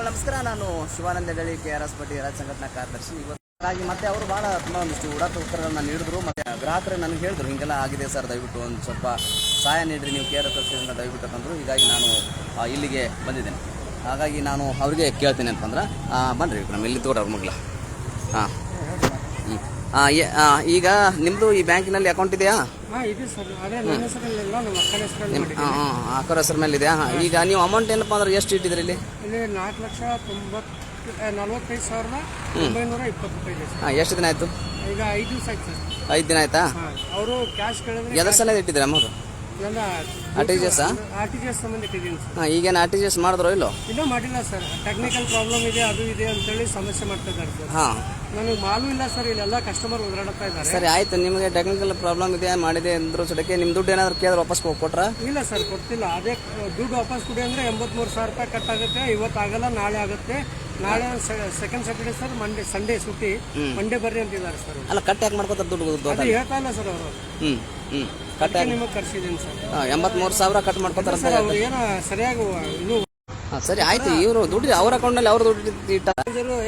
ನಮಸ್ಕಾರ. ನಾನು Shivananda Hegali K R S party ರಾಜ್ಯ ಸಂಘಟನಾ ಕಾರ್ಯದರ್ಶಿ. ಇವತ್ತು ಹಾಗಾಗಿ ಮತ್ತೆ ಅವರು ಭಾಳ ತುಂಬ ಒಂದಿಷ್ಟು ಉಡಾತ ಉತ್ತರಗಳನ್ನ ನೀಡಿದ್ರು. ಮತ್ತೆ ಗ್ರಾಹಕರು ನನಗೆ ಹೇಳಿದ್ರು ಹಿಂಗೆಲ್ಲ ಆಗಿದೆ ಸರ್ ದಯವಿಟ್ಟು ಒಂದು ಸ್ವಲ್ಪ ಸಹಾಯ ನೀಡಿರಿ. ನೀವು ಕೆ ಆರ್ ಎಸ್ ಪಕ್ಷದಿಂದ ದಯವಿಟ್ಟು ಅಂತಂದ್ರು ಹೀಗಾಗಿ ನಾನು ಇಲ್ಲಿಗೆ ಬಂದಿದ್ದೇನೆ. ಹಾಗಾಗಿ ನಾನು ಅವ್ರಿಗೆ ಕೇಳ್ತೀನಿ ಅಂತಂದ್ರೆ ಆ, ಬನ್ರಿ ನಮ್ಮ ಇಲ್ಲಿ ತೋರ ಅವ್ರ ಮಗ್ಲ ಹಾಂ. ಈಗ ನಿಮ್ಮದು ಈ ಬ್ಯಾಂಕಿನಲ್ಲಿ ಅಕೌಂಟ್ ಇದೆಯಾ? ಇದೆ ಸರ್ ಅದೇ ನನ್ನ ಹೆಸರಲ್ಲೆಲ್ಲ ನಮ್ಮ ಅಕ್ಕನ ಹೆಸರಲ್ಲಿ ನಿಮ್ಮ ಮಾಡಿದ್ದೀನಿ. ಹಾಂ ಅಕ್ಕರ ಹೆಸರು ಮೇಲೆ ಇದೆ ಹಾಂ. ಈಗ ನೀವು ಅಮೌಂಟ್ ಏನಪ್ಪ ಅಂದ್ರೆ ಎಷ್ಟು ಇಟ್ಟಿದ್ರಿ ಇಲ್ಲಿ? ಇಲ್ಲಿ ನಾಲ್ಕು ಲಕ್ಷ ತೊಂಬತ್ತು ಆ, ನಲವತ್ತೈದು ಸಾವಿರದ ಒಂಬೈನೂರ ಇಪ್ಪತ್ತು ರೂಪಾಯಿ ಇದೆ ಸರ್. ಹಾಂ ಎಷ್ಟು ದಿನ ಆಯಿತು? ಈಗ ಐದು ದಿವಸ ಆಯ್ತು ಸರ್. ಐದು ದಿನ ಆಯ್ತಾ? ಹಾಂ ಅವರು ಕ್ಯಾಶ್ ಕೇಳಿದ್ರೆ ಎದ್ರ ಸಲ ಇಟ್ಟಿದ್ದೀರಾ ಅಮೌಂಟ್ ನನ್ನ G S R T G S ಸಂಬಂಧ ಇಟ್ಟಿದ್ದೀನಿ ಸರ್. ಹಾಂ ಈಗೇನು ಆರ್ ಟಿ ಜಿ ಎಸ್ ಮಾಡಿದ್ರು ಇಲ್ಲೋ? ಇನ್ನೂ ಮಾಡಿಲ್ಲ ಸರ್. ಟೆಕ್ನಿಕಲ್ ಪ್ರಾಬ್ಲಮ್ ಇದೆ ಅದು ಇದೆ ಅಂತೇಳಿ ಸಮಸ್ಯೆ ಮಾಡ್ತಾ ಇದ್ದಾರೆ ಸರ್. ಹಾಂ. ನನಗೆ ಮಾಲು ಇಲ್ಲ ಸರ್ ಇಲ್ಲೆಲ್ಲ ಕಸ್ಟಮರ್ ಓಡಾಡ್ತಾ ಇದ್ದಾರೆ. ಸರಿ ಆಯ್ತು. ನಿಮಗೆ ಟೆಕ್ನಿಕಲ್ ಪ್ರಾಬ್ಲಮ್ ಇದೆ ಮಾಡಿದೆ ಅಂದ್ರು ಸಡಕ್ಕೆ ನಿಮ್ಮ ದುಡ್ಡು ಏನಾದ್ರು ಕೇಳಿದ್ರೆ ವಾಪಸ್ ಕೊಟ್ರಾ ಇಲ್ಲ ಸರ್ ಕೊಡ್ತಿಲ್ಲ ಅದೇ ದುಡ್ಡು ವಾಪಸ್ ಕೊಡಿ ಅಂದ್ರೆ ಎಂಬತ್ಮೂರು ಸಾವಿರ ರೂಪಾಯಿ ಕಟ್ ಆಗುತ್ತೆ. ಇವತ್ತು ಆಗಲ್ಲ ನಾಳೆ ಆಗುತ್ತೆ. ನಾಳೆ second Saturday sir Monday Sunday ಸುಟ್ಟಿ. ಮಂಡೇ ಬರ್ರಿ ಅಂತಿದ್ದಾರೆ ಸರ್ ಅಲ್ಲ ಕಟ್ ಯಾಕೆ ಮಾಡ್ಕೋತಾರೆ ದುಡ್ಡು ಅದು ಹೇಳ್ತಾ ಇಲ್ಲ ಸರ್ ಅವರು. ಹ್ಞೂ ಹ್ಞೂ ಕಟ್ ನಿಮಗೆ ಕರ್ಸಿದ್ದೀನಿ ಸರ್. ಎಂಬತ್ಮೂರು ಸಾವಿರ ಕಟ್ ಮಾಡ್ಕೋತಾರೆ ಸರ್ ಅವ್ರು ಏನೋ ಸರಿಯಾಗಿ ಇದು ಸರಿ ಆಯ್ತು. ಇವರು ದುಡ್ಡು ಅವ್ರ ಅಕೌಂಟಲ್ಲಿ ಅವ್ರ ದುಡ್ಡು ಇಟ್ಟ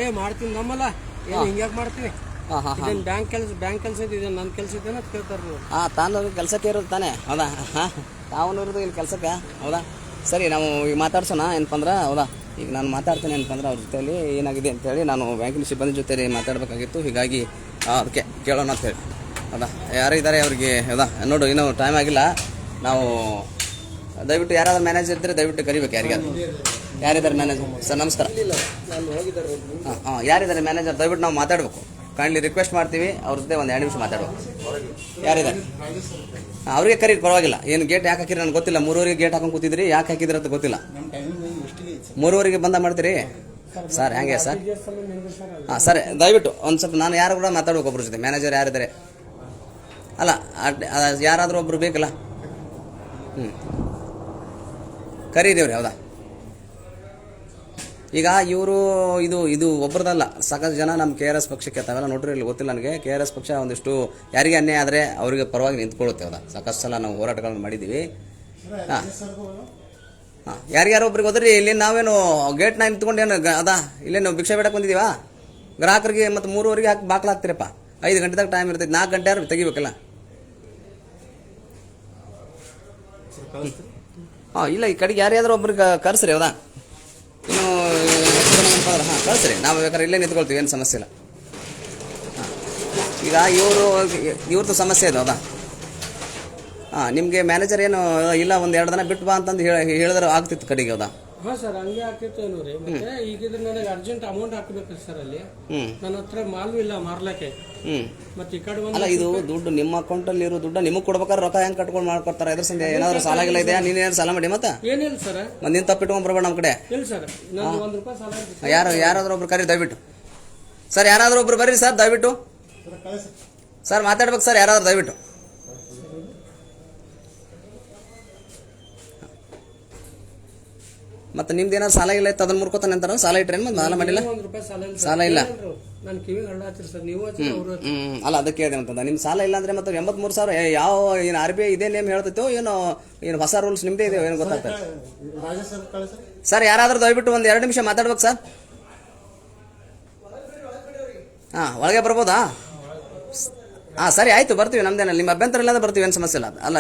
ಏ ಮಾಡ್ತೀನಿ ನಮ್ಮಲ್ಲ. ಏನು ಹಿಂಗ್ಯಾಕೆ ಮಾಡ್ತೀವಿ? ಹಾಂ ಹಾಂ ಹಾಂ. ಇದೇನು ಬ್ಯಾಂಕ್ ಕೆಲಸ ಬ್ಯಾಂಕ್ ಕೆಲಸ ಇದೆ ಇದೇನು ನನ್ನ ಕೆಲಸ ಇದೆ ಅಂತ ಕೇಳ್ತಾರೆ ನೀವು ಹಾಂ ತಾನು ಕೆಲಸಕ್ಕೆ ಇರೋದು ತಾನೇ. ಹೌದಾ? ಹಾಂ. ತಾವು ಇರೋದು ಇಲ್ಲಿ ಕೆಲಸಕ್ಕೆ ಹೌದಾ? ಸರಿ ನಾವು ಈಗ ಮಾತಾಡ್ಸೋಣ ಏನಪ್ಪ ಅಂದ್ರೆ ಹೌದಾ? ಈಗ ನಾನು ಮಾತಾಡ್ತೇನೆ ಏನಪ್ಪ ಅವ್ರ ಜೊತೆಯಲ್ಲಿ ಏನಾಗಿದೆ ಅಂತೇಳಿ ನಾನು ಬ್ಯಾಂಕಿನ ಸಿಬ್ಬಂದಿ ಜೊತೆ ಮಾತಾಡಬೇಕಾಗಿತ್ತು. ಹೀಗಾಗಿ ಅದಕ್ಕೆ ಕೇಳೋಣ ಅಂತೇಳಿ. ಹೌದಾ? ಯಾರು ಇದ್ದಾರೆ ಅವ್ರಿಗೆ? ಹೌದಾ? ನೋಡು ಇನ್ನೂ ಟೈಮ್ ಆಗಿಲ್ಲ. ನಾವು ದಯವಿಟ್ಟು ಯಾರಾದ್ರೂ ಮ್ಯಾನೇಜರ್ ಇದ್ದರೆ ದಯವಿಟ್ಟು ಕರಿಬೇಕು ಯಾರಿಗಾದ್ರು. ಯಾರಿದ್ದಾರೆ ಮ್ಯಾನೇಜರ್ ಸರ್, ನಮಸ್ಕಾರ. ಹಾಂ ಯಾರಿದ್ದಾರೆ ಮ್ಯಾನೇಜರ್ ದಯವಿಟ್ಟು ನಾವು ಮಾತಾಡಬೇಕು. ಕೈಂಡ್ಲಿ ರಿಕ್ವೆಸ್ಟ್ ಮಾಡ್ತೀವಿ, ಅವ್ರ ಜೊತೆ ಒಂದು ಎರಡು ನಿಮಿಷ ಮಾತಾಡಬೇಕು. ಯಾರಿದ್ದಾರೆ? ಅವ್ರಿಗೆ ಕರೀರಿ, ಪರವಾಗಿಲ್ಲ. ಏನು ಗೇಟ್ ಯಾಕೆ ಹಾಕಿರಿ ನನಗೆ ಗೊತ್ತಿಲ್ಲ. ಮೂರುವರೆಗೆ ಗೇಟ್ ಹಾಕೊಂಡು ಕೂತಿದ್ರಿ, ಯಾಕೆ ಹಾಕಿದ್ರಿ ಅಂತ ಗೊತ್ತಿಲ್ಲ. ಮೂರುವರೆಗೆ ಬಂದ ಮಾಡ್ತೀರಿ? ಸರ್ ಹೆಂಗೆ ಸರ್? ಹಾಂ, ಸರಿ, ದಯವಿಟ್ಟು ಒಂದು ಸ್ವಲ್ಪ ನಾನು ಯಾರು ಕೂಡ ಮಾತಾಡ್ಬೇಕು ಒಬ್ಬರ ಜೊತೆ. ಮ್ಯಾನೇಜರ್ ಯಾರಿದ್ದಾರೆ? ಅಲ್ಲ ಯಾರಾದರೂ ಒಬ್ಬರು ಬೇಕಲ್ಲ? ಹ್ಞೂ ಕರೀದೇವ್ರಿ ಹೌದಾ? ಈಗ ಇವರು ಇದು ಇದು ಒಬ್ಬರದಲ್ಲ ಸಾಕಷ್ಟು ಜನ ನಮ್ಮ ಕೆ ಆರ್ ಎಸ್ ಪಕ್ಷಕ್ಕೆ ತಾವೆಲ್ಲ ನೋಡ್ರಿ ಇಲ್ಲಿ ಗೊತ್ತಿಲ್ಲ ನನಗೆ. ಕೆ ಆರ್ ಎಸ್ ಪಕ್ಷ ಒಂದಿಷ್ಟು ಯಾರಿಗೆ ಅನ್ಯಾಯ ಆದರೆ ಅವರಿಗೆ ಪರವಾಗಿ ನಿಂತ್ಕೊಳ್ಳುತ್ತೆ ಅದ ಸಾಕಷ್ಟು ಸಲ ನಾವು ಹೋರಾಟಗಳನ್ನು ಮಾಡಿದ್ದೀವಿ ಹಾಂ. ಹಾಂ. ಯಾರ್ಯಾರೋ ಒಬ್ರಿಗೆ ಹೋದ್ರಿ? ಇಲ್ಲಿ ನಾವೇನು ಗೇಟ್ನ ನಿಂತ್ಕೊಂಡು ಏನು ಗ- ಅದಾ? ಇಲ್ಲೇನು ಭಿಕ್ಷೆ ಬೇಡಕ್ಕೆ ಬಂದಿದ್ದೀವಾ? ಗ್ರಾಹಕರಿಗೆ ಮತ್ತು ಮೂರುವರೆಗೆ ಹಾಕಿ ಬಾಕ್ಲು ಹಾಕ್ತೀರಪ್ಪ. ಐದು ಗಂಟೆದಾಗ ಟೈಮ್ ಇರ್ತೈತೆ. ನಾಲ್ಕು ಗಂಟೆ ಯಾರು ತೆಗಿಬೇಕಲ್ಲ? ಹಾಂ ಇಲ್ಲ ಈ ಕಡೆಗೆ ಯಾರ್ಯಾದ್ರೂ ಒಬ್ರಿಗೆ ಕರೆಸ್ರಿ ಹೌದಾ? ಇನ್ನು ಅಂದ್ರೆ ಹಾಂ ಕಳಿಸ್ರಿ ನಾವು ಬೇಕಾದ್ರೆ ಇಲ್ಲೇ ನಿಂತ್ಕೊಳ್ತೀವಿ, ಏನು ಸಮಸ್ಯೆ ಇಲ್ಲ. ಹಾಂ. ಈಗ ಇವರು ಇವ್ರದ್ದು ಸಮಸ್ಯೆ ಇದೆ ಹೌದಾ ಹಾಂ, ನಿಮಗೆ ಮ್ಯಾನೇಜರ್ ಏನು, ಇಲ್ಲ, ಒಂದು ಎರಡು ದಿನ ಬಿಟ್ಟು ಬಾ ಅಂತಂದು ಹೇಳಿ ಹೇಳಿದ್ರೆ ಆಗ್ತಿತ್ತು ಕಡೆಗೆ ಹೌದಾ ಹಾಂ ಸರ್ ಹಂಗೆ ಆಗ್ತಿತ್ತು ಏನೋ ರೀ ಮತ್ತೆ ಈಗಿದ್ರೆ ನನಗೆ ಅರ್ಜೆಂಟ್ ಅಮೌಂಟ್ ಹಾಕ್ಬೇಕು ಸರ್ ಅಲ್ಲಿ. ಹ್ಞೂ ನನ್ನ ಹತ್ರ ಮಾಲು ಇಲ್ಲ ಮಾರ್ಲಕ್ಕೆ. ಹ್ಞೂ ಮತ್ತೆ ಈ ಕಡೆ ಒಂದು ಅಲ್ಲ ಇದು ದುಡ್ಡು ನಿಮ್ಮ ಅಕೌಂಟಲ್ಲಿ ಇರೋ ದುಡ್ಡು ನಿಮಗೆ ಕೊಡ್ಬೇಕಾದ್ರೆ ರೊಕ್ಕ ಹೆಂಗೆ ಕಟ್ಕೊಂಡು ಮಾಡ್ಕೊಡ್ತಾರೆ? ಇದ್ರ ಸಂಜೆ ಏನಾದರೂ ಸಾಲ ಗಿಲ್ಲ ಇದೆಯಾ? ನೀನು ಏನಾದ್ರು ಸಾಲ ಮಾಡಿ ಮತ್ತೆ? ಏನಿಲ್ಲ ಸರ್. ಒಂದು ನಿನ್ನ ತಪ್ಪಿಟ್ಕೊಂಡು ಬರ್ಬೇಡ ನಮ್ಮ ಕಡೆ. ಇಲ್ಲ ಸರ್ ನಾನು ಒಂದು ರೂಪಾಯಿ ಸಾಲ ಯಾರು ಯಾರಾದ್ರೂ ಒಬ್ರು ಕರಿ ದಯವಿಟ್ಟು. ಸರ್ ಯಾರಾದ್ರೂ ಒಬ್ರು ಬರ್ರಿ ಸರ್ ದಯವಿಟ್ಟು. ಸರ್ ಮಾತಾಡ್ಬೇಕು ಸರ್ ಯಾರಾದ್ರೂ ದಯವಿಟ್ಟು. ಮತ್ತೆ ನಿಮ್ದು ಏನಾದ್ರು ಸಾಲ ಇಲ್ಲ ಅದನ್ನ ಮುರ್ಕೋತಾನೆ ಅಂತಾರ? ಸಾಲ ಮತ್ತೆ ಸಾಲ ಮಾಡಿಲ್ಲ? ಸಾಲ ಇಲ್ಲ ಹ್ಮ್ ಅಲ್ಲ ಅದಕ್ಕೆ ಹೇಳಿದೆ ಅಂತಂದ ನಿಮ್ ಸಾಲ ಇಲ್ಲ ಅಂದ್ರೆ ಮತ್ತೆ ಎಂಬತ್ಮೂರು ಸಾವಿರ ಏ, ಯಾವ ಏನು ಆರ್ ಬಿ ಐ ಇದೇ ನೇಮ್ ಹೇಳ್ತೈತೋ ಏನೋ ಏನು ಹೊಸ ರೂಲ್ಸ್ ನಿಮ್ದೇ ಇದೆ ಏನು ಗೊತ್ತಾಗ್ತದೆ ಸರ್ ಯಾರಾದ್ರೂ ದಯವಿಟ್ಟು ಒಂದ್ ಎರಡು ನಿಮಿಷ ಮಾತಾಡ್ಬೇಕು ಸರ್. ಹಾ ಒಳಗೆ ಬರ್ಬೋದಾ? ಹಾ ಸರಿ ಆಯ್ತು ಬರ್ತೀವಿ ನಮ್ದೇನ. ನಿಮ್ಮ ಅಭ್ಯಂತರ ಇಲ್ಲದ ಬರ್ತೀವಿ ಏನು ಸಮಸ್ಯೆ ಇಲ್ಲ. ಅಲ್ಲ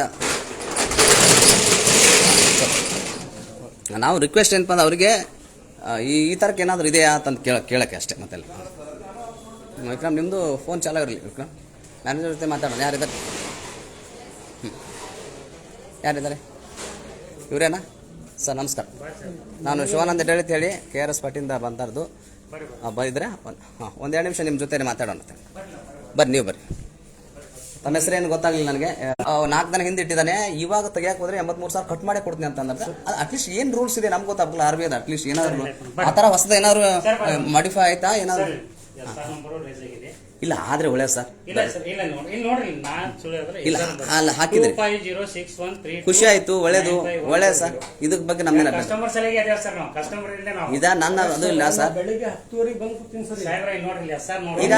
ನಾವು ರಿಕ್ವೆಸ್ಟ್ ಏನಪ್ಪ ಅಂದ್ರೆ ಅವರಿಗೆ ಈ ಈ ಥರಕ್ಕೆ ಏನಾದರೂ ಇದೆಯಾ ಅಂತ ಕೇಳ, ಕೇಳಕ್ಕೆ ಅಷ್ಟೇ ಮತ್ತೆ ವಿಕ್ರಮ್ ನಿಮ್ಮದು ಫೋನ್ ಚಾಲು ಇರಲಿ ವಿಕ್ರಮ್. ಮ್ಯಾನೇಜರ್ ಜೊತೆ ಮಾತಾಡೋಣ. ಯಾರಿದ್ದಾರೆ? ಹ್ಞೂ ಯಾರಿದ್ದಾರೆ? ಇವರೇನಾ? ಸರ್, ನಮಸ್ಕಾರ. ನಾನು ಶಿವಾನಂದ ಹೇಳಿ ಹೇಳಿ ಕೆ ಆರ್ ಎಸ್ ಪಾಟಿಯಿಂದ ಬಂದಾರ್ದು ಬಂದಿದ್ರೆ ಹಾಂ ಒಂದೆರಡು ನಿಮಿಷ ನಿಮ್ಮ ಜೊತೆ ಮಾತಾಡೋಣ. ಬರ್ರಿ, ನೀವು ಬರ್ರಿ. ತಮ್ಮ ಹೆಸರೇನು ಗೊತ್ತಾಗ್ಲಿಲ್ಲ ನನಗೆ ನಾಲ್ಕು ದಿನ ಹಿಂದೆ ಇಟ್ಟಿದ್ದಾನೆ ಇವಾಗ ತೆಗಿಯಕ್ಕೆ ಹೋದ್ರೆ ಎಂಬತ್ಮೂರು ಸಾವಿರ ಕಟ್ ಮಾಡಿ ಕೊಡ್ತೀನಿ ಅಂತ ಅಂದ್ರೆ ಅಟ್ಲೀಸ್ಟ್ ಏನು ರೂಲ್ಸ್ ಇದೆ ನಮ್ಗೆ ಗೊತ್ತಾಗಲ್ಲ ಆರ್ ಬಿ ಅದ ಅಟ್ಲೀಸ್ಟ್ ಏನಾದ್ರು ಆ ಥರ ಹೊಸದ ಏನಾದ್ರು ಮಾಡಿಫೈ ಆಯ್ತಾ ಏನಾದ್ರು ಇಲ್ಲ ಆದ್ರೆ ಒಳ್ಳೆ ಸರ್. ಇಲ್ಲ ಸರ್ ಇಲ್ಲ ನೋಡಿ ಇಲ್ಲಿ ನೋಡ್ರಿ ನಾನ್ ಸುಳ್ಳು ಹೇಳಿದ್ರೆ ಇಲ್ಲ ಅಲ್ಲ ಹಾಕಿದ್ರೆ. Five zero six one three ಖುಷಿ ಆಯ್ತು ಒಳ್ಳೇದು ಒಳ್ಳೆ ಸರ್. ಇದಕ್ ಬಗ್ಗೆ ನಮ್ಮೇನ ಕಸ್ಟಮರ್ ಸಲಿಗೆ ಅದೇವ್ ಸರ್ ನಾವು. ಕಸ್ಟಮರ್ ಇಲ್ಲೇ ನಾವು. ಇದ ನನ್ನ ಅದು ಇಲ್ಲ ಸರ್. ಬೆಳಿಗ್ಗೆ ಹತ್ತುವರೆಗೆ ಬಂದು ಕೂತೀನಿ ಸರ್. ಸಾಹೇಬ್ರ ಇಲ್ಲಿ ನೋಡ್ರಿ ಇಲ್ಲಿ ಸರ್ ನೋಡಿ ಈಗ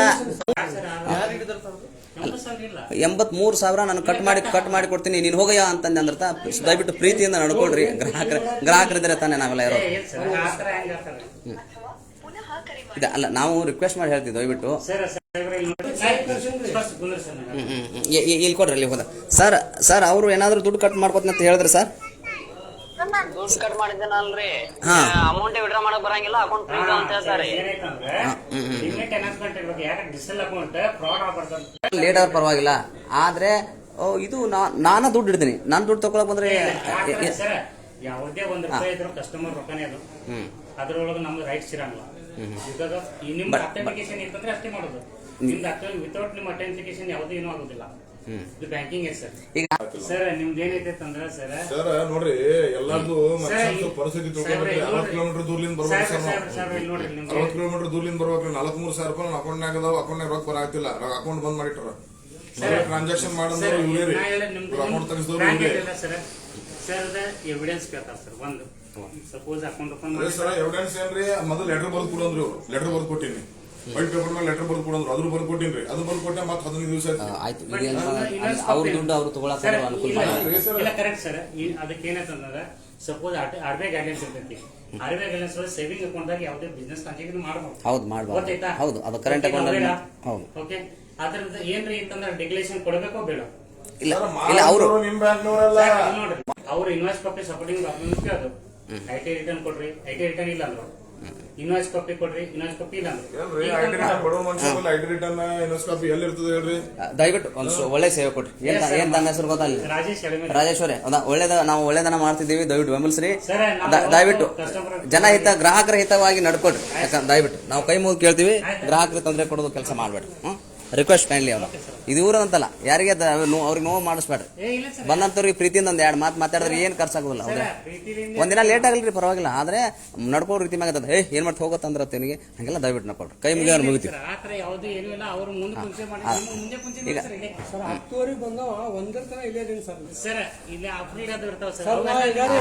ಸರ್ ಇಲ್ಲ. ಎಂಬತ್ಮೂರು ಸಾವಿರ ನಾನು ಕಟ್ ಮಾಡಿ ಕಟ್ ಮಾಡಿ ಕೊಡ್ತೀನಿ. ನೀನು ಹೋಗಯ್ಯ ಅಂತಂದೆ ಅಂದ್ರ ತಾ- ದಯವಿಟ್ಟು ಪ್ರೀತಿಯಿಂದ ನಡ್ಕೊಳ್ರಿ. ಗ್ರಾಹಕರ ಗ್ರಾಹಕರಿದ್ರೆ ತಾನೇ ನಾವೆಲ್ಲ ಇರೋ ಏ, ಇಲ್ಲ ಸರ್ ಆ ಥರ ಹೆಂಗ್ ಹೇಳ್ತಾರೆ ಇದೆ. ಅಲ್ಲ ನಾವು ರಿಕ್ವೆಸ್ಟ್ ಮಾಡಿ ಹೇಳ್ತೀವಿ ದಯವಿಟ್ಟು. ಇಲ್ಲಿ ಕೊಡ್ರಿ ಅಲ್ಲಿ ಹೋದ. ಸರ್ ಸರ್ ಅವರು ಏನಾದರೂ ದುಡ್ಡು ಕಟ್ ಮಾಡ್ಕೊತೀನಿ ಅಂತ ಹೇಳಿದ್ರೆ ಸರ್? ದುಡ್ಡು ಕಟ್ ಮಾಡಿದ್ದೇನಲ್ರಿ ಹಾ. ಅಮೌಂಟ್ ವಿಡ್ರಾ ಮಾಡಕ್ ಬರಂಗಿಲ್ಲ ಅಕೌಂಟ್ ಫ್ರೀ ಅಂತ. ಹೇಳ್ತಾರೆ ಲೇಟ್ ಆದ್ರೆ ಪರವಾಗಿಲ್ಲ. ಆದ್ರೆ ಓ, ಇದು ನಾ- ನಾನ ದುಡ್ಡು ಇಡ್ತೀನಿ. ನಾನು ದುಡ್ಡು ತಗೊಳಕ್ ಬಂದ್ರೆ ಯಾವುದೇ ಒಂದು ರೂಪಾಯಿ ಇದ್ರು ಕಸ್ಟಮರ್ ರೊಕ್ಕನೇ ಅದು. ಅದ್ರೊಳಗೆ ನಮ್ಗೆ ರೈಟ್ಸ್ ಇರಂಗಿಲ್ಲ. But- ಅಥೆಂಟಿಕೇಶನ್ ಇರ್ತಂದ್ರೆ ಅಷ್ಟೇ ಮಾಡೋದು. ನಿಮ್ದು ವಿತೌಟ್ ನಿಮ್ಮ ಅಥೆಂಟಿಕೇಶನ್ ಯಾವುದೂ ಏನೂ ಆಗೋದಿಲ್ಲ. ಇದು ಬ್ಯಾಂಕಿಂಗ್ ಸರ್. ಈಗ ಸರ್ ನಿಮ್ದು ಏನೈತೆ ಅಂದ್ರೆ ಸರ್ ಸರ್ ನೋಡ್ರಿ ಎಲ್ಲಾರ್ದು ಪರಿಸ್ಥಿತಿ ಅರವತ್ತು ಕಿಲೋಮೀಟರ್ ದೂರಲಿಂದ ಬರ್ಬೇಕು ಸರ್ ನಿಮ್ದು ಕಿಲೋಮೀಟರ್ ದೂರ್ಲಿಂದ ಬರ್ಬೇಕ್ರಿ. ನಾಲ್ಕೂರು ಸಾವಿರ ರೂಪಾಯಿ ಅಕೌಂಟ್ನಾಗ ಅದಾವ ಅಕೌಂಟ್ನಾಗ ರೊಕ್ಕ ಬರಾಗ್ತಿಲ್ಲ ಅಕೌಂಟ್ ಬಂದ್ ಮಾಡಿಟ್ರ. ಟ್ರಾನ್ಸಾಕ್ಷನ್ ಮಾಡಿದ್ರೆ ಸರ್ ಇವರೇ ಅಕೌಂಟ್ ತೆಗಿಸಿದವ್ರು ಸರ್ ಎವಿಡೆನ್ಸ್ ಕೇಳ್ತಾರೆ ಸರ್ ಒಂದು. ಸಪೋಸ್ ಅಕೌಂಟ್ ಓಪನ್ ಅದೇ ಮಾಡಿ ಸರ್ ಎವಿಡೆನ್ಸ್ ಏನ್ರಿ ಮೊದಲು ಲೆಟರ್ ಬರ್ದು ಕೊಡಂದ್ರಿ ಲೆಟರ್ ಬರ್ದು ಕೊಟ್ಟಿನಿ ವೈಟ್ ಪೇಪರ್ ಮೇಲೆ ಲೆಟರ್ ಬರ್ದು ಕೊಡಂದ್ರು ಅದ್ರ ಬರ್ದು ಕೊಟ್ಟಿನ್ರಿ ಅದು ಬರ್ದು ಕೊಟ್ಟೆ ಮತ್ತೆ ಹದಿನೈದು ದಿವಸ ಆ, ಆಯ್ತು. ಇದೇನು ಅವ್ರ ದುಡ್ಡು ಅವ್ರು ತಗೊಳಕ್ ಸರ್, ಅನುಕೂಲ ಇಲ್ಲ, ಮಾಡಿ ಇಲ್ಲ ಕರೆಕ್ಟ್ ಸರ್. ಅದಕ್ಕೆ ಏನಂತಂದ್ರೆ suppose R B I guidelines ಇರ್ತೈತಿ. ಆರ್ ಬಿ ಐ ಗೈಡ್ಲೈನ್ಸ್ ಒಳಗೆ ಸೇವಿಂಗ್ ಯಾವುದೇ ಬಿಸ್ನೆಸ್ ಟ್ರಾನ್ಸಾಕ್ಷನ್ ಮಾಡಬಹುದು ಹೌದು ಮಾಡ್ಬಾರ್ದು ಗೊತ್ತಾಯ್ತಾ? ಹೌದು ಅದು ಕರೆಂಟ್ ಅಕೌಂಟ್ ಹೌದು. ಓಕೆ ಅದ್ರದ್ದು ಏನ್ರಿ ಅಂತಂದ್ರೆ ಡಿಕ್ಲೇಷನ್ ಕೊಡಬೇಕೋ ಬೇಡ? ಇಲ್ಲ ಇಲ್ಲ ಅವರು ನಿಮ್ ಬ್ಯಾಂಕ್ನವರೆಲ್ಲ ಸರ್, ಇಲ್ಲಿ ನೋಡ್ರಿ. ಅವ್ರು ಇನ್ವೆಸ್ಟ್ ಕಾಪಿ ಸಪೋರ್ಟಿಂಗ್ ಡಾಕ್ಯುಮೆಂಟ್ಸ್ ಅದು ಐ ಟಿ ರಿಟರ್ನ್ ಕೊಡ್ರಿ ಐ ಟಿ ರಿಟರ್ನ್ ಇಲ್ಲ ಅಂದ್ರು. ಇನ್ವಾಯ್ಸ್ ಕಾಪಿ ಕೊಡ್ರಿ ಇನ್ವಾಯ್ಸ್ ಕಾಪಿ ಇಲ್ಲ ದಯವಿಟ್ಟು ಒಂದು ಒಳ್ಳೆ ಸೇವೆ ಕೊಡ್ರಿ. ಏನ್ ಏನ್ ತನ್ನ ಹೆಸರು ಗೊತ್ತಲ್ಲ? ರಾಜೇಶ್ ಹೌದಾ ಒಳ್ಳೇದ ನಾವು ಒಳ್ಳೇದನ್ನ ಮಾಡ್ತಿದ್ದೀವಿ ದಯವಿಟ್ಟು ಬೆಂಬಲಿಸ್ರಿ. ಸರ್, ದಯವಿಟ್ಟು ಜನ ಹಿತ ಗ್ರಾಹಕರ ಹಿತವಾಗಿ ನಡ್ಕೊಡ್ರಿ ಯಾಕಂದ್ರೆ ದಯವಿಟ್ಟು ನಾವು ಕೈ ಮುಗಿದು ಕೇಳ್ತೀವಿ ಗ್ರಾಹಕರಿಗೆ ತೊಂದರೆ ಕೊಡೋದು ಕೆಲಸ ಮಾಡ್ಬೇಡ್ರಿ. ಹ್ಮ್? ರಿಕ್ವೆಸ್ಟ್ ಕೈಂಡ್ಲಿ ಅವರು ಇದು ಊರಂತಲ್ಲ ಯಾರಿಗೆ ದ- ನೋ- ಅವ್ರಿಗೆ ನೋವು ಮಾಡಿಸ್ಬೇಡ್ರಿ. ಏ ಇಲ್ಲ ಸರ್. ಬಂದಂತವ್ರಿಗೆ ಪ್ರೀತಿಯಿಂದ ಒಂದು ಎರಡು ಮಾತು ಮಾತಾಡಿದ್ರೆ ಏನು ಖರ್ಚಾಗೋದಿಲ್ಲ ಹೌದಾ ಪ್ರೀತಿಯಿಂದ ಒಂದಿನ ಲೇಟ್ ಆಗಲ್ರಿ ಪರವಾಗಿಲ್ಲ. ಆದರೆ ನಡ್ಕೋ ರೀತಿ ಮ್ಯಾಗ ಅದ ಏ ಏನು ಮಾಡ್ತಾ ಹೋಗುತ್ತಂದ್ರೆ ತಿನಗೆ. ಹಂಗೆಲ್ಲ ದಯವಿಟ್ಟು ನಡ್ಕೊಡ್ರಿ ಕೈ ಮುಗಿಯೋರು ಮುಗಿತೀವಿ ಈಗ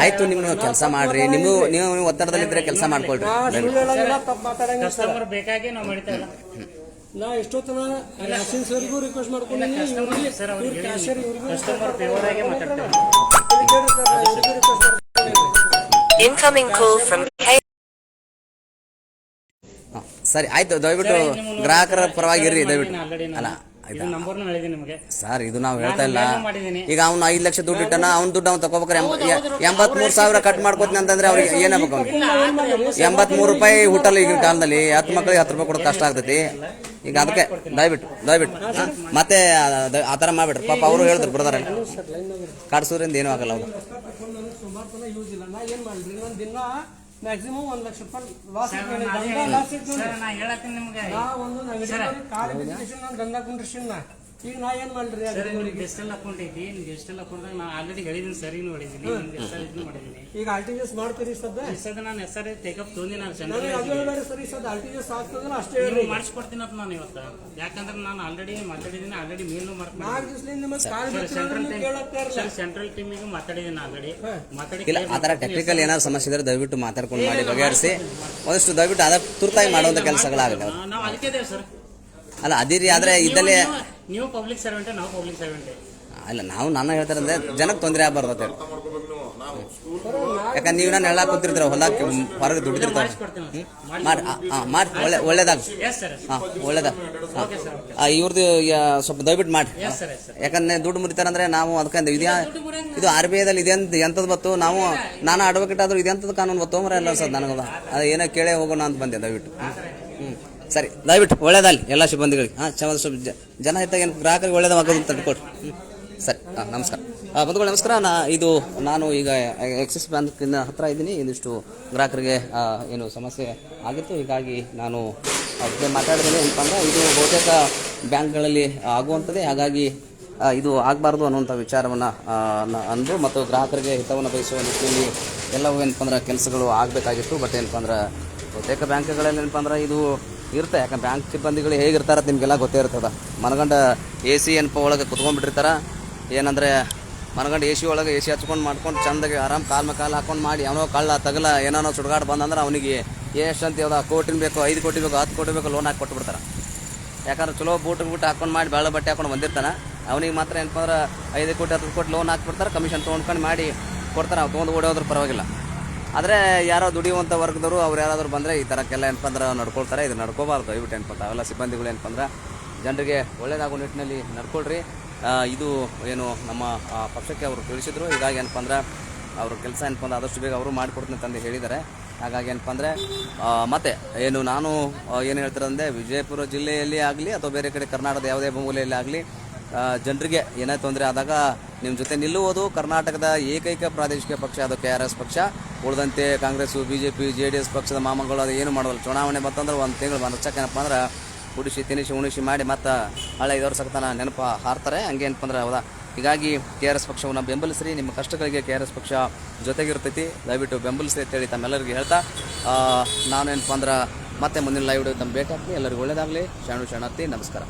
ಆಯ್ತು ನಿಮ್ಮ ಕೆಲಸ ಮಾಡ್ರಿ. ನೀವು ನೀವು ನೀವು ಒತ್ತಡದಲ್ಲಿದ್ರೆ ಕೆಲಸ ಮಾಡ್ಕೊಳ್ರಿ. ನಾ ಎಷ್ಟೊತ್ತನ ಯಾಸಿನ್ ಸರ್ಗೂ ರಿಕ್ವೆಸ್ಟ್ ಮಾಡ್ಕೊಂಡಿನಿ ಇವ್ರಿಗೂ Incoming call from K. ಹ, ಸರಿ ಆಯ್ತು ದಯವಿಟ್ಟು ಗ್ರಾಹಕರ ಪರವಾಗಿ ಇರ್ರಿ ದಯವಿಟ್ಟು. ಅಲ್ಲ ಸರ್ ಇದು ನಾವು ಹೇಳ್ತಾ ಇಲ್ಲ. ಈಗ ಅವ್ನು ಐದು ಲಕ್ಷ ದುಡ್ಡು ಇಟ್ಟನ ಅವ್ನ ದುಡ್ಡು ಅವ್ನು ತಗೋಬೇಕಾರೆ ಎಂಬತ್ ಮೂರ್ ಸಾವಿರ ಕಟ್ ಮಾಡ್ಕೋತೀನಿ ಅಂತಂದ್ರೆ ಅವ್ರಿಗೆ ಏನಾಗಬೇಕು ಅವ್ನಿಗೆ? ಎಂಬತ್ ಮೂರು ರೂಪಾಯಿ ಹೋಟೆಲ್ ಈಗಿನ ಕಾಲದಲ್ಲಿ ಹತ್ತು ಮಕ್ಕಳಿಗೆ ಹತ್ತು ರೂಪಾಯಿ ಕೊಡೋದು ಕಷ್ಟ ಆಗ್ತೈತಿ. ಈಗ ಅದಕ್ಕೆ ದಯವಿಟ್ಟು ದಯವಿಟ್ಟು ಮತ್ತೆ ಆ- ಥರ ಮಾಡ್ಬಿಡ್ರಿ. ಪಾಪ ಅವರು ಹೇಳಿದ್ರು ಬ್ರದರ್ ಕಾಡ್ಸೋದ್ರಿಂದ ಏನೂ ಆಗಲ್ಲ ಅವರು. ಸುಮಾರು ತನ ಯೂಸ್ ಇಲ್ಲ ನಾ ಏನ್ ಮಾಡ್ರಿ ಒಂದ್ ದಿನ ಮ್ಯಾಕ್ಸಿಮಮ್ ಒಂದು ಲಕ್ಷ ರೂಪಾಯಿ ಲಾಸ್ ಒಂದು ದಂಡ ಕುಂಡ್ರಿಸಿನ ಈಗ ನಾ ಏನ್ ಮಾಡ್ರಿ ಸರ್ ನಿಮ್ಗೆ ಡಿಜಿಟಲ್ ಅಕೌಂಟ್ ಐತಿ ನಿಮ್ಗೆ ಡಿಜಿಟಲ್ ಅಕೌಂಟ್ ನಾನು ಆಲ್ರೆಡಿ ಹೇಳಿದ್ದೀನಿ ಸರ್ ಇನ್ನು ಹೇಳಿದ್ದೀನಿ ನಿಮ್ಗೆ ಇದನ್ನು ಮಾಡಿದ್ದೀನಿ ಈಗ ಆರ್ ಟಿ ಎಸ್ ಮಾಡ್ತೀರಿ ಸದ್ದ ಸದ ನಾನು ಹೆಸರು ಟೇಕಪ್ ತೊಂದಿ ನಾನು ನನಗೆ ಅದು ಸೆಂಟ್ರಲ್ ಹೇಳ್ಬೇಡಿ ಸರ್ ಈ ಸದ್ದ ಆರ್ ಟಿ ಎಸ್ ಆಗ್ತದಲ್ಲ ಅಷ್ಟೇ ಹೇಳ್ರಿ. ಮಾಡಿಸ್ಕೊಡ್ತೀನಿ ಅಂತ ನಾನು ಇವತ್ತು. ಯಾಕಂದ್ರೆ ನಾನು ಆಲ್ರೆಡಿ ಮಾತಾಡಿದ್ದೀನಿ ಆಲ್ರೆಡಿ ಮೇಲ್ ಮಾಡ್ತೀನಿ ನಾಲ್ಕು ದಿವಸದಿಂದ ನಿಮಗೆ ಕಾಲ್ ಸರ್ ಸೆಂಟ್ರಲ್ ಟೀಮ್ ಕೇಳಕ್ಕೆ ಸರ್ ಸೆಂಟ್ರಲ್ ಟೀಮಿಗೂ ಮಾತಾಡಿದ್ದೀನಿ ಆಲ್ರೆಡಿ ಮಾತಾಡಿ ಇಲ್ಲ ಆ ಥರ ಟೆಕ್ನಿಕಲ್ ಏನಾದ್ರು ಸಮಸ್ಯೆ ಇದ್ರೆ ದಯವಿಟ್ಟು ಮಾತಾಡ್ಕೊಂಡು ಮಾಡಿ ಬಗೆಹರಿಸಿ. ಒಂದಷ್ಟು ದಯವಿಟ್ಟು ಅದ ತುರ್ತಾಗಿ ಮಾಡುವಂಥ ಕೆಲಸಗಳಾಗಲ್ಲ ನಾವು- ನಾವು ಅದಕ್ಕೆ ಸರ್. ಅಲ್ಲ ಅದಿರಿ ಆದ್ರೆ ಇದ್ದಲ್ಲೇ ನೀವು- ಪಬ್ಲಿಕ್ ಸರ್ವೆಂಟ್ ನಾವು ಪಬ್ಲಿಕ್ ಸರ್ವೆಂಟ್ ಅಲ್ಲ ನಾವು ನನ್ನ ಹೇಳ್ತಾರೆ ಅಂದ್ರೆ ಜನಕ್ಕೆ ತೊಂದರೆ ಆಗಬಾರ್ದು ಅಂತ ಯಾಕಂದ್ರೆ ನೀವು ನಾನು ಹೇಳಕ್ ಕೂತಿರ್ತೀರ ಹೊಲಕ್ಕೆ ಹೊರಗೆ ದುಡ್ಡಿರ್ತಾರೆ ಮಾಡಿ ಮಾಡಿ ಒಳ್ಳೆ ಒಳ್ಳೇದಾಗ ಹಾಂ ಒಳ್ಳೇದಾಗ ಇವ್ರದ್ದು ಸ್ವಲ್ಪ ದಯವಿಟ್ಟು ಮಾಡಿ ಯಾಕಂದ್ರೆ ದುಡ್ಡು ಮುರಿತಾರಂದ್ರೆ ನಾವು ಅದಕ್ಕೆ ಇದ್ಯಾ ಇದು ಆರ್ ಬಿ ಐದಲ್ಲಿ ಇದೆಂತ ಎಂಥದ್ದು ಬತ್ತು ನಾವು ನಾನು ಅಡ್ವೊಕೇಟ್ ಆದ್ರೂ ಇದೆಂತದ ಕಾನೂನು ಬತ್ತು ಮರ ಎಲ್ಲ ಸರ್ ನನಗದ. ಅದು ಏನೋ ಕೇಳೇ ಹೋಗೋಣ ಅಂತ ಬಂದೆ ದಯವಿಟ್ಟು. ಸರಿ, ದಯವಿಟ್ಟು ಒಳ್ಳೇದಾಗಲಿ, ಎಲ್ಲ ಸಿಬ್ಬಂದಿಗಳಿಗೆ. ಹಾಂ ಚಂದ ಸ್ವಲ್ಪ ಜನ ಇದ್ದಾಗ ಏನು ಗ್ರಾಹಕರಿಗೆ ಒಳ್ಳೇದಾಗೋದು ಅಂತ ಹ್ಞೂ ಸರಿ, ಹಾಂ, ನಮಸ್ಕಾರ. ಬಂಧುಗಳು, ನಮಸ್ಕಾರ. ನಾ, ಇದು, ನಾನು ಈಗ ಎಕ್ಸಿಸ್ ಬ್ಯಾಂಕಿನ ಹತ್ರ ಇದ್ದೀನಿ. ಇದಿಷ್ಟು ಗ್ರಾಹಕರಿಗೆ ಏನು ಸಮಸ್ಯೆ ಆಗಿತ್ತು. ಹೀಗಾಗಿ ನಾನು ಅದಕ್ಕೆ ಮಾತಾಡಿದ್ರೆ ಏನಪ್ಪ ಅಂದ್ರೆ ಇದು ಬಹುತೇಕ ಬ್ಯಾಂಕ್ಗಳಲ್ಲಿ ಆಗುವಂಥದ್ದೇ. ಹಾಗಾಗಿ ಇದು ಆಗಬಾರ್ದು ಅನ್ನುವಂಥ ವಿಚಾರವನ್ನು ಅಂದು ಮತ್ತು ಗ್ರಾಹಕರಿಗೆ ಹಿತವನ್ನು ಬಯಸುವ ನಿಟ್ಟಿನಲ್ಲಿ ಎಲ್ಲವೂ ಏನಪ್ಪ ಅಂದ್ರೆ ಕೆಲಸಗಳು ಆಗಬೇಕಾಗಿತ್ತು. ಬಟ್ ಏನಪ್ಪ ಅಂದ್ರೆ ಬಹುತೇಕ ಬ್ಯಾಂಕ್ಗಳಲ್ಲಿ ಏನಪ್ಪ ಅಂದ್ರೆ ಇದು ಇರುತ್ತೆ ಯಾಕಂದ್ರೆ ಬ್ಯಾಂಕ್ ಸಿಬ್ಬಂದಿಗಳು ಹೇಗಿರ್ತಾರೆ ನಿಮಗೆಲ್ಲ ಗೊತ್ತೇ ಇರ್ತದ ಮನಗಂಡ ಎ ಸಿ ಏನಪ್ಪ ಒಳಗೆ ಕುತ್ಕೊಂಡ್ಬಿಟ್ಟಿರ್ತಾರೆ. ಏನಂದರೆ ಮನಗಂಡ ಎ ಸಿ ಒಳಗೆ ಎ ಸಿ ಹಚ್ಕೊಂಡು ಮಾಡ್ಕೊಂಡು ಚಂದಾಗಿ ಆರಾಮ್ ಕಾಲ್ ಮೇಲೆ ಹಾಕೊಂಡು ಮಾಡಿ ಅವನೋ ಕಳ್ಳ ತಗಲ ಏನೋ ಸುಡ್ಗಾಡು ಬಂದಂದ್ರೆ ಅವನಿಗೆ ಎಷ್ಟು ಅಂತ ಯಾವ್ದು ಕೋಟಿನ ಬೇಕು, ಐದು ಕೋಟಿ ಬೇಕು, ಹತ್ತು ಕೋಟಿ ಬೇಕು ಲೋನ್ ಹಾಕಿ ಕೊಟ್ಬಿಡ್ತಾರೆ. ಯಾಕಂದ್ರೆ ಚಲೋ ಬೂಟ್ ಬೂಟ್ ಹಾಕೊಂಡು ಮಾಡಿ ಬೆಳ್ಳ ಬಟ್ಟೆ ಹಾಕೊಂಡು ಬಂದಿರ್ತಾನೆ. ಅವನಿಗೆ ಮಾತ್ರ ಏನಪ್ಪ ಅಂದ್ರೆ ಐದು ಕೋಟಿ, ಹತ್ತು ಕೋಟಿ ಲೋನ್ ಹಾಕ್ಬಿಡ್ತಾರೆ ಕಮಿಷನ್ ತೊಗೊಂಡ್ಕೊಂಡು ಮಾಡಿ ಕೊಡ್ತಾರೆ. ಅವ್ನು ತೊಗೊಂಡು ಓಡೋದ್ರ ಪರವಾಗಿಲ್ಲ. ಆದರೆ ಯಾರೋ ದುಡಿಯುವಂಥ ವರ್ಗದವರು, ಅವ್ರು ಯಾರಾದರೂ ಬಂದರೆ ಈ ಥರಕ್ಕೆಲ್ಲ ಏನಪ್ಪ ಅಂದ್ರೆ ನಡ್ಕೊಳ್ತಾರೆ. ಇದು ನಡ್ಕೋಬಾರ್ದು. ದಯವಿಟ್ಟು ಏನಪ್ಪ ಅವೆಲ್ಲ ಸಿಬ್ಬಂದಿಗಳು ಏನಪ್ಪ ಅಂದ್ರೆ ಜನರಿಗೆ ಒಳ್ಳೇದಾಗೋ ನಿಟ್ಟಿನಲ್ಲಿ ನಡ್ಕೊಳ್ರಿ. ಇದು ಏನು ನಮ್ಮ ಪಕ್ಷಕ್ಕೆ ಅವರು ತಿಳಿಸಿದ್ರು. ಹೀಗಾಗಿ ಏನಪ್ಪ ಅಂದ್ರೆ ಅವ್ರ ಕೆಲಸ ಏನಪ್ಪ ಅಂದ್ರೆ ಆದಷ್ಟು ಬೇಗ ಅವರು ಮಾಡಿಕೊಡ್ತೀನಿ ತಂದು ಹೇಳಿದ್ದಾರೆ. ಹಾಗಾಗಿ ಏನಪ್ಪ ಅಂದರೆ ಮತ್ತೆ ಏನು ನಾನು ಏನು ಹೇಳ್ತಿರಂದ್ರೆ ವಿಜಯಪುರ ಜಿಲ್ಲೆಯಲ್ಲಿ ಆಗಲಿ ಅಥವಾ ಬೇರೆ ಕಡೆ ಕರ್ನಾಟಕದ ಯಾವುದೇ ಮೂಲೆಯಲ್ಲಿ ಆಗಲಿ ಜನರಿಗೆ ಏನೇ ತೊಂದರೆ ಆದಾಗ ನಿಮ್ಮ ಜೊತೆ ನಿಲ್ಲುವುದು ಕರ್ನಾಟಕದ ಏಕೈಕ ಪ್ರಾದೇಶಿಕ ಪಕ್ಷ ಅದು ಕೆ ಪಕ್ಷ. ಉಳಿದಂತೆ Congress B J P J D S ಪಕ್ಷದ ಮಾಮಗಳು ಅದು ಏನು ಮಾಡೋಲ್ಲ ಚುನಾವಣೆ ಬಂತಂದ್ರೆ ಒಂದು ತಿಂಗಳು ಏನಪ್ಪ ಅಂದ್ರೆ ಕುಡಿಸಿ ತಿನಿಸಿ, ಉಣಿಸಿ ಮಾಡಿ ಮತ್ತು ಹಳೆ ಐದು ವರ್ಷಕ್ಕತನ ನೆನಪು ಹಾರ್ತಾರೆ. ಹಂಗೆ ಏನಪ್ಪ ಅಂದ್ರೆ ಹೌದಾ? ಹೀಗಾಗಿ ಕೆ ಆರ್ ಎಸ್ ಪಕ್ಷವನ್ನು ಬೆಂಬಲಿಸ್ರಿ. ನಿಮ್ಮ ಕಷ್ಟಗಳಿಗೆ ಕೆ ಆರ್ ಎಸ್ ಪಕ್ಷ ಜೊತೆಗಿರ್ತೈತಿ. ದಯವಿಟ್ಟು ಬೆಂಬಲಿಸಿ ಅಂತೇಳಿ ತಮ್ಮೆಲ್ಲರಿಗೆ ಹೇಳ್ತಾ ನಾನೇನಪ್ಪ ಅಂದ್ರೆ ಮತ್ತೆ ಮುಂದಿನ ಲೈವ್ ತಮ್ಮ ಭೇಟಿ ಆಗ್ತೀನಿ ಎಲ್ಲರಿಗೂ ಒಳ್ಳೆಯದಾಗಲಿ ಶಾಣು ಶಾಣತ್ತಿ ನಮಸ್ಕಾರ.